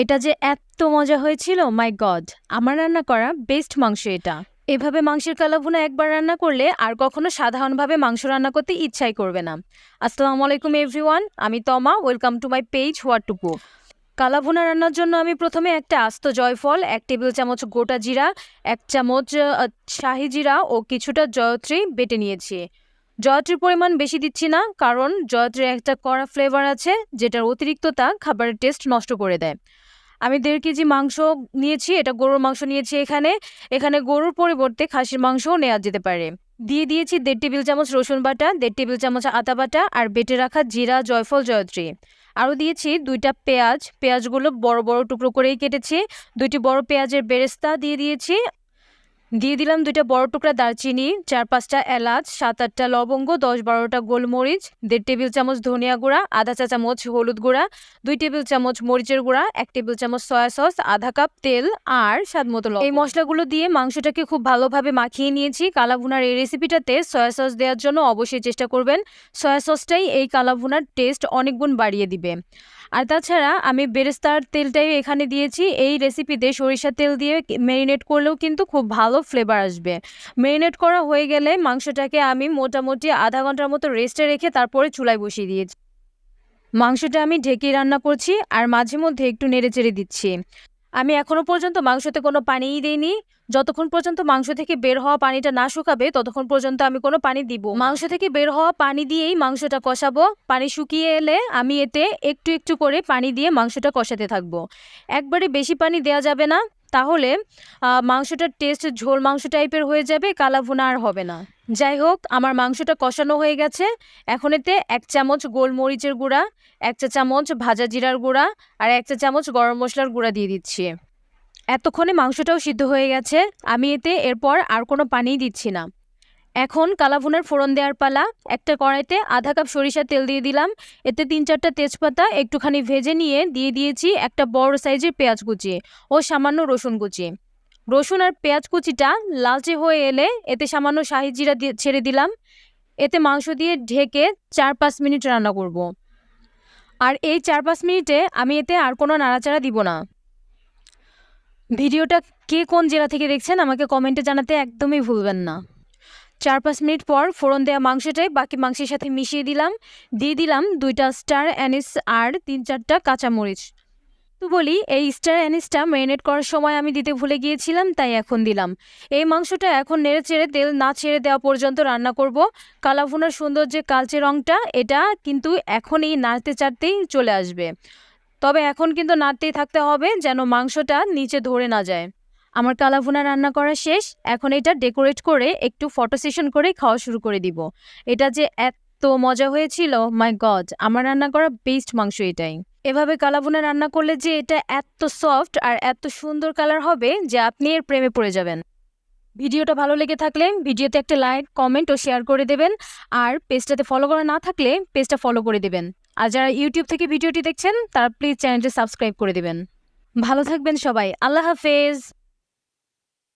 এটা যে এত মজা হয়েছিল মাই গড আমার রান্না করা বেস্ট মাংস এটা। এভাবে মাংসের কালাভুনা একবার রান্না করলে আর কখনো সাধারণভাবে মাংস রান্না করতে ইচ্ছাই করবে না। আসসালামু আলাইকুম এভরিওয়ান আমি Toma welcome to my page what to cook kalabhuna রান্নার জন্য আমি প্রথমে একটা আস্ত জয়ফল, এক টেবিল চামচ গোটা জিরা, এক চামচ শাহি জিরা ও কিছুটা জয়ত্রী বেটে নিয়েছি। জয়ত্রীর পরিমাণ বেশি দিচ্ছি না, কারণ জয়ত্রীর একটা কড়া ফ্লেভার আছে, যেটার অতিরিক্ততা খাবারের টেস্ট নষ্ট করে দেয়। আমি দেড় কেজি মাংস নিয়েছি, এটা গরুর মাংস নিয়েছি এখানে। এখানে গরুর পরিবর্তে খাসির মাংসও নেওয়া যেতে পারে। দিয়ে দিয়েছি দেড় টেবিল চামচ রসুন বাটা, দেড় টেবিল চামচ আতা বাটা আর বেটে রাখা জিরা, জয়ফল, জয়ত্রী। আরও দিয়েছি দুইটা পেঁয়াজ। পেঁয়াজগুলো বড় বড় টুকরো করেই কেটেছি। দুইটি বড় পেঁয়াজের বেরেস্তা দিয়ে দিয়েছি। দিয়ে দিলাম দুইটা বড় টুকরা দারচিনি, চার পাঁচটা এলাচ, সাত আটটা লবঙ্গ, দশ বারোটা গোলমরিচ, দেড় টেবিল চামচ ধনিয়া গুঁড়া, আধা চা চামচ হলুদ গুঁড়া, দুই টেবিল চামচ মরিচের গুঁড়া, এক টেবিল চামচ সয়া সস, আধা কাপ তেল আর স্বাদ মতো। এই মশলাগুলো দিয়ে মাংসটাকে খুব ভালোভাবে মাখিয়ে নিয়েছি। কালাভুনার এই রেসিপিটাতে সয়া সস দেওয়ার জন্য অবশ্যই চেষ্টা করবেন। সয়া সসটাই এই কালাভুনার টেস্ট অনেক গুণ বাড়িয়ে দিবে। আর তাছাড়া আমি বেরেস্তার তেলটাই এখানে দিয়েছি। এই রেসিপিতে সরিষার তেল দিয়ে ম্যারিনেট করলেও কিন্তু খুব ভালো ফ্লেভার আসবে। ম্যারিনেট করা হয়ে গেলে মাংসটাকে আমি মোটামুটি আধা ঘণ্টার মতো রেস্টে রেখে তারপরে চুলায় বসিয়ে দিয়েছি। মাংসটা আমি ঢেকে রান্না করছি আর মাঝে মধ্যে একটু নেড়ে চেড়ে দিচ্ছি। আমি এখনও পর্যন্ত মাংসতে কোনো পানিই দিইনি। যতক্ষণ পর্যন্ত মাংস থেকে বের হওয়া পানিটা না শুকাবে, ততক্ষণ পর্যন্ত আমি কোনো পানি দিব। মাংস থেকে বের হওয়া পানি দিয়েই মাংসটা কষাবো। পানি শুকিয়ে এলে আমি এতে একটু একটু করে পানি দিয়ে মাংসটা কষাতে থাকব। একবারে বেশি পানি দেওয়া যাবে না। তাহলে মাংসটার টেস্ট ঝোল মাংস টাইপের হয়ে যাবে কালা ভুনা আর হবে না। যাই হোক, আমার মাংসটা কষানো হয়ে গেছে। এখন এতে এক চামচ গোলমরিচের গুঁড়া, এক চা চামচ ভাজা জিরার গুঁড়া আর এক চা চামচ গরম মশলার গুঁড়া দিয়ে দিচ্ছি। এতক্ষণে মাংসটাও সিদ্ধ হয়ে গেছে। আমি এতে এরপর আর কোনো পানি দিচ্ছি না। এখন কালাভুনার ফোড়ন দেওয়ার পালা, একটা কড়াইতে আধা কাপ সরিষার তেল দিয়ে দিলাম, এতে তিন চারটা তেজপাতা একটুখানি ভেজে নিয়ে দিয়ে দিয়েছি একটা বড় সাইজের পেঁয়াজ কুচি ও সামান্য রসুন কুচি। রসুন আর পেঁয়াজ কুচিটা লালচে হয়ে এলে এতে সামান্য শাহি জিরা দিয়ে ছেড়ে দিলাম, এতে মাংস দিয়ে ঢেকে চার পাঁচ মিনিট রান্না করব। আর এই চার পাঁচ মিনিটে আমি এতে আর কোনো নাড়াচাড়া দিব না। ভিডিওটা কে কোন জেলা থেকে দেখছেন আমাকে কমেন্টে জানাতে একদমই ভুলবেন না। চার পাঁচ মিনিট পর ফোড়ন দেওয়া মাংসটাই বাকি মাংসের সাথে মিশিয়ে দিলাম। দিয়ে দিলাম দুইটা স্টার অ্যানিস আর তিন চারটা কাঁচামরিচ। তো বলি, এই স্টার অ্যানিসটা ম্যারিনেট করার সময় আমি দিতে ভুলে গিয়েছিলাম, তাই এখন দিলাম। এই মাংসটা এখন নেড়ে চেড়ে তেল না ছেড়ে দেওয়া পর্যন্ত রান্না করব। কালাভুনার সুন্দর যে কালচে রঙটা এটা কিন্তু এখনই নাড়তে চাড়তেই চলে আসবে। তবে এখন কিন্তু নাড়তেই থাকতে হবে, যেন মাংসটা নিচে ধরে না যায়। আমার কালাভুনা রান্না করা শেষ, এখন এটা ডেকোরেট করে একটু ফটো সেশন করে খাওয়া শুরু করে দিব। এটা যে এত মজা হয়েছিল, মাই গড, আমার রান্না করা বেস্ট মাংস এটাই। এভাবে কালাভুনা রান্না করলে যে এটা এত সফট আর এত সুন্দর কালার হবে যে আপনি এর প্রেমে পড়ে যাবেন। ভিডিওটা ভালো লেগে থাকলে ভিডিওতে একটা লাইক, কমেন্ট ও শেয়ার করে দেবেন। আর পেজটাতে ফলো করা না থাকলে পেজটা ফলো করে দেবেন। আর যারা ইউটিউব থেকে ভিডিওটি দেখছেন, তারা প্লিজ চ্যানেলটি সাবস্ক্রাইব করে দেবেন। ভালো থাকবেন সবাই। আল্লাহ হাফেজ।